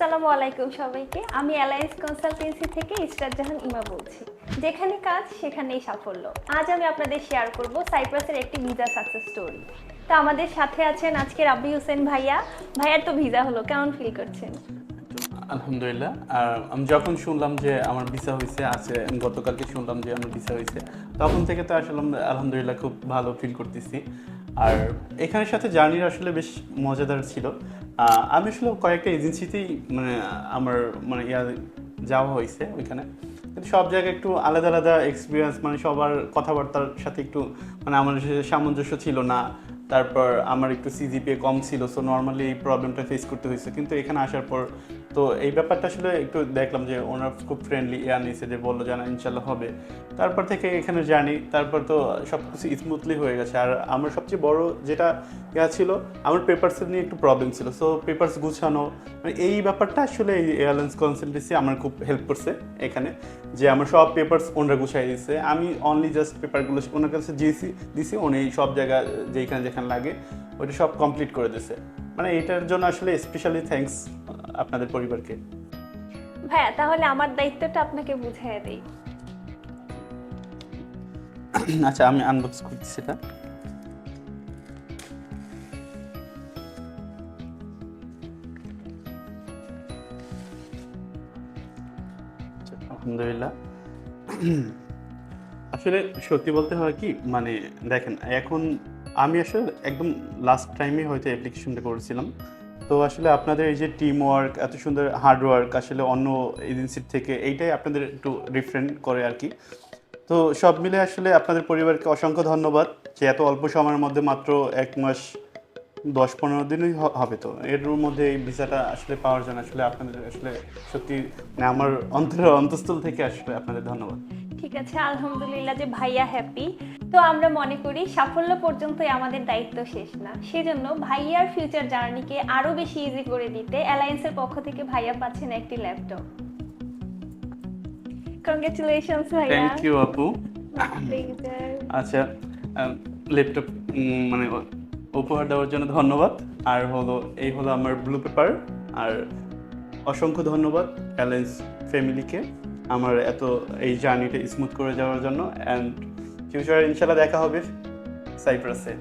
সালামু আলাইকুম সবাইকে। আমি অ্যালায়েন্স কনসালটেন্সি থেকে ইসরাত জাহান ইমা বলছি। যেখানে কাজ, সেখানেই সাফল্য। আজ আমি আপনাদের শেয়ার করব সাইপ্রাসের একটি ভিসা সাকসেস স্টোরি তো আমাদের সাথে আছেন আজকে রাব্বি হোসেন ভাইয়া। ভাইয়ার তো ভিসা হলো, কেমন ফিল করছেন? আলহামদুলিল্লাহ। আর আমি যখন শুনলাম যে আমার ভিসা হয়েছে আছে গতকালকে শুনলাম যে আমার ভিসা হয়েছে তখন থেকে তো আসলে আলহামদুলিল্লাহ খুব ভালো ফিল করতেছি। আর এখানের সাথে জার্নির আসলে বেশ মজাদার ছিল। আমি আসলে কয়েকটা এজেন্সিতেই মানে আমার মানে ইয়া যাওয়া হয়েছে ওইখানে। কিন্তু সব জায়গায় একটু আলাদা আলাদা এক্সপিরিয়েন্স মানে সবার কথাবার্তার সাথে একটু মানে আমার সাথে সামঞ্জস্য ছিল না। তারপর আমার একটু সিজিপিএ কম ছিল সো নর্মালি এই প্রবলেমটা ফেস করতে হয়েছে। কিন্তু এখানে আসার পর তো এই ব্যাপারটা আসলে একটু দেখলাম যে ওনার খুব ফ্রেন্ডলি এয়ার নিয়েছে যে বলল যে, না, ইনশাল্লাহ হবে। তারপর থেকে এখানে জানি তারপর তো সব কিছু স্মুথলি হয়ে গেছে। আর আমার সবচেয়ে বড় যেটা ইয়া ছিল, আমার পেপারসের নিয়ে একটু প্রবলেম ছিল। সো পেপারস গুছানো মানে এই ব্যাপারটা আসলে এই এয়ারলাইন্স কনসালটেন্সি আমার খুব হেল্প করছে এখানে। যে আমার সব পেপারস ওনারা গুছাই দিয়েছে আমি অনলি জাস্ট পেপারগুলো ওনার কাছে দিয়েছি দিছি, উনি সব জায়গা যেখানে যেখানে লাগে, ওইটা সব কমপ্লিট করে দিয়েছে মানে এটার জন্য আসলে স্পেশালি থ্যাঙ্কস আপনাদের পরিবারকে? ভাইয়া তাহলে আমার দায়িত্বটা আপনাকে বুঝিয়ে দেই। আচ্ছা আমি আনবক্স করছি সেটা। আচ্ছা, আলহামদুলিল্লাহ। আসলে সত্যি বলতে হয় কি মানে দেখেন এখন আমি আসলে একদম লাস্ট টাইমে হয়তো অ্যাপ্লিকেশনটা করেছিলাম। তো আসলে আপনাদের এই যে টিম ওয়ার্ক এত সুন্দর হার্ড ওয়ার্ক আসলে অন্য এজেন্সির থেকে এইটাই আপনাদের একটু ডিফারেন্ট করে আর কি। তো সব মিলে আসলে আপনাদের পরিবারকে অসংখ্য ধন্যবাদ যে এত অল্প সময়ের মধ্যে মাত্র এক মাস দশ পনেরো দিনই হবে তো। এর মধ্যে এই ভিসাটা আসলে পাওয়ার জন্য আসলে আপনাদের আসলে সত্যি মানে আমার অন্তরের অন্তঃস্থল থেকে আসলে আপনাদের ধন্যবাদ। ঠিক আছে, আলহামদুলিল্লাহ যে ভাইয়া হ্যাপি তো আমরা মনে করি সাফল্য পর্যন্তই আমাদের দায়িত্ব শেষ না। সেজন্য ভাইয়ার ফিউচার জার্নিকে আরও বেশি ইজি করে দিতে অ্যালায়েন্সের পক্ষ থেকে ভাইয়া পাচ্ছেন একটি ল্যাপটপ কংগ্রেচুলেশনস ভাইয়া। থ্যাংক ইউ আপু। আচ্ছা ল্যাপটপ মানে উপহার দেওয়ার জন্য ধন্যবাদ। আর হলো এই হলো আমার ব্লু পেপার আর অসংখ্য ধন্যবাদ অ্যালেন্স ফ্যামিলিকে আমার এত এই জার্নিটা স্মুথ করে যাওয়ার জন্য। অ্যান্ড ফিউচারে ইনশাল্লাহ দেখা হবে সাইপ্রাসে।